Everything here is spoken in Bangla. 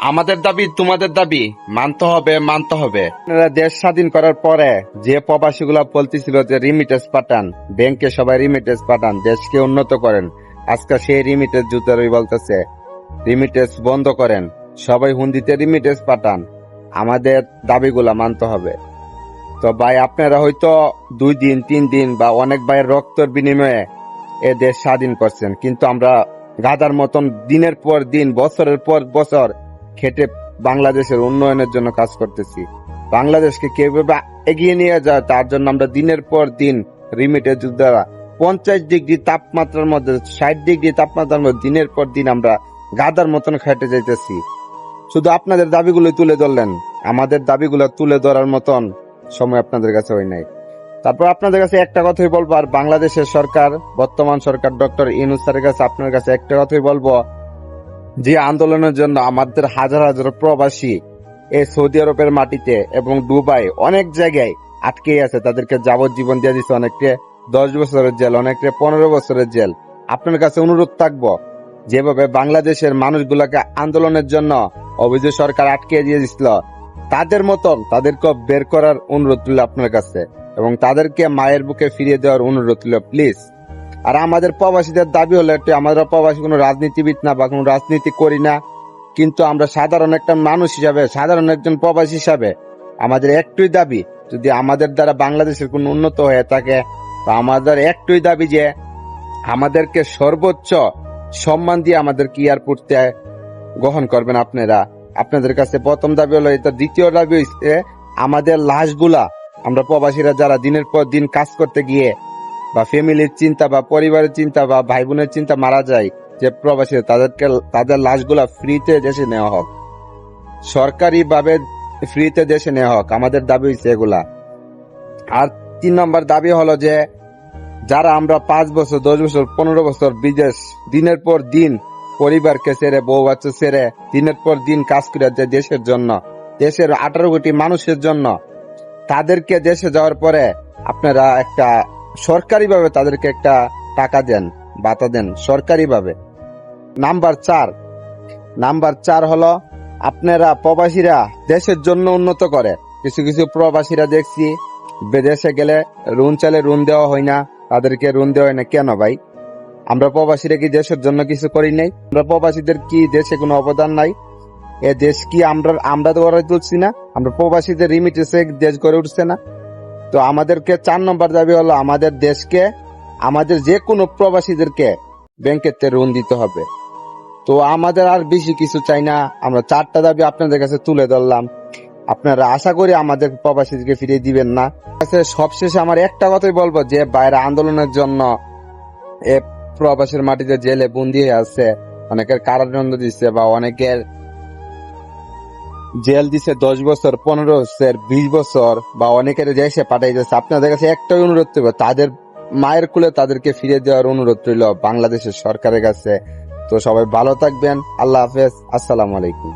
আমাদের দাবি তোমাদের দাবি। মানতে হবে মানতে হবে। দেশ স্বাধীন করার পরে যে প্রবাসী গুলা বলতেছিল যে রিমিটেন্স পাঠান ব্যাংকে সবাই রিমিটেন্স পাঠান, দেশকে উন্নত করেন। আজকে সেই রিমিটেন্স জুতারই বলতেছে রিমিটেন্স বন্ধ করেন, সবাই হুন্দিতে রিমিটেন্স পাঠান। আমাদের দাবিগুলা মানতে হবে। তো ভাই, আপনারা হয়তো দুই দিন, তিন দিন বা অনেক ভাইয়ের রক্তর বিনিময়ে এ দেশ স্বাধীন করছেন, কিন্তু আমরা গাদার মতন দিনের পর দিন, বছরের পর বছর খেটে বাংলাদেশের উন্নয়নের জন্য কাজ করতেছি। বাংলাদেশকে কীভাবে এগিয়ে নিয়ে যায় তার জন্য আমরা দিনের পর দিন রিমিটের দ্বারা পঞ্চাশ ডিগ্রি তাপমাত্রার মধ্যে, ষাট ডিগ্রি তাপমাত্রার মধ্যে দিনের পর দিন আমরা গাদার মতন খেটে যাইতেছি। শুধু আপনাদের দাবিগুলো তুলে ধরলেন, আমাদের দাবিগুলো তুলে ধরার মতন সময় আপনাদের কাছে হয় নাই। তারপর আপনাদের কাছে একটা কথাই বলব, আর বাংলাদেশের সরকার, বর্তমান সরকার ডক্টর ইউনুস স্যারের কাছে আপনার কাছে একটা কথাই বলব, যে আন্দোলনের জন্য আমাদের হাজার হাজার প্রবাসী এই সৌদি আরবের মাটিতে এবং দুবাই অনেক জায়গায় আটকে আছে, তাদেরকে যাবজ্জীবন দিয়ে দিচ্ছে অনেককে, দশ বছরের জেল, অনেককে পনেরো বছরের জেল। আপনার কাছে অনুরোধ থাকব, যেভাবে বাংলাদেশের মানুষগুলাকে আন্দোলনের জন্য অভিযোগ সরকার আটকে দিয়ে দিছিল, তাদের মতন তাদেরকে বের করার অনুরোধ আপনার কাছে। এবং তাদেরকে মায়ের বুকে ফিরিয়ে দেওয়ার অনুরোধ তুলে প্লিজ আর আমাদের প্রবাসীদের দাবি হলো একটু আমরা প্রবাসী কোনো রাজনীতিবিদ না বা কোনো রাজনীতি করি না, কিন্তু আমরা সাধারণ একটা মানুষ হিসাবে, সাধারণ একজন প্রবাসী হিসাবে আমাদের একটুই দাবি, যদি আমাদের দ্বারা বাংলাদেশের কোনো উন্নত হয়ে থাকে, তো আমাদের একটুই দাবি যে আমাদেরকে সর্বোচ্চ সম্মান দিয়ে আমাদেরকে এয়ারপোর্টে গ্রহণ করবেন আপনারা? আপনাদের কাছে প্রথম দাবি হলো, এটা দ্বিতীয় দাবি হচ্ছে আমাদের লাশগুলা আমরা প্রবাসীরা যারা দিনের পর দিন কাজ করতে গিয়ে বা ফ্যামিলির চিন্তা বা পরিবারের চিন্তা বা ভাই বোনের চিন্তা মারা যায়, যে প্রবাসী তাদেরকে, তাদের লাশগুলা ফ্রিতে দেশে নেওয়া হোক। সরকারি ভাবে ফ্রিতে দেশে নেওয়া হোক, আমাদের দাবি হচ্ছে এগুলা। আর তিন নম্বর দাবি হলো যে, যারা আমরা পাঁচ বছর, দশ বছর, পনেরো বছর বিদেশ, দিনের পর দিন পরিবারকে ছেড়ে, বউ বাচ্চা ছেড়ে, দিনের পর দিন কাজ করে দেশের জন্য, দেশের আঠারো কোটি মানুষের জন্য তাদেরকে দেশে যাওয়ার পরে আপনারা একটা সরকারিভাবে তাদেরকে একটা টাকা দেন বাতা দেন, সরকারিভাবে। নাম্বার চার। নাম্বার চার হলো আপনারা প্রবাসীরা দেশের জন্য উন্নত করে। কিছু কিছু প্রবাসীরা দেখছি বিদেশে গেলে রুন চালে রুন দেওয়া হয় না। তাদেরকে রুন দেওয়া হয় না। কেন ভাই? আমরা প্রবাসীরা কি দেশের জন্য কিছু করি নাই? আমরা প্রবাসীদের কি দেশে কোনো অবদান নাই? এ দেশ কি আমরা আমরা গড়ে তুলছি না? আমরা প্রবাসীদের রিমিটেন্সে দেশ গড়ে উঠছে না। তো আমাদেরকে চার নম্বর দাবি হলো, আমাদের দেশকে, আমাদের যে কোনো প্রবাসীদেরকে ব্যাংকের তে ঋণ দিতে হবে। তো আমাদের আর বেশি কিছু চাই না। আমরা চারটা দাবি আপনাদের কাছে তুলে ধরলাম। আপনারা আশা করি আমাদের প্রবাসীদেরকে ফিরিয়ে দিবেন না। সবশেষে আমার একটা কথাই বলব যে, বাইরে আন্দোলনের জন্য এ প্রবাসীর মাটিতে জেলে বন্দি হয়ে আছে। অনেকের কারাদণ্ড দিচ্ছে বা অনেকের জেল দিছে দশ বছর, পনেরো বছর, বিশ বছর, বা অনেকের দেশে পাঠাই যাচ্ছে আপনাদের কাছে একটাই অনুরোধ করব তাদের মায়ের কুলে তাদেরকে ফিরে দেওয়ার অনুরোধ রইল বাংলাদেশের সরকারের কাছে। তো সবাই ভালো থাকবেন, আল্লাহ হাফেজ, আসসালাম আলাইকুম।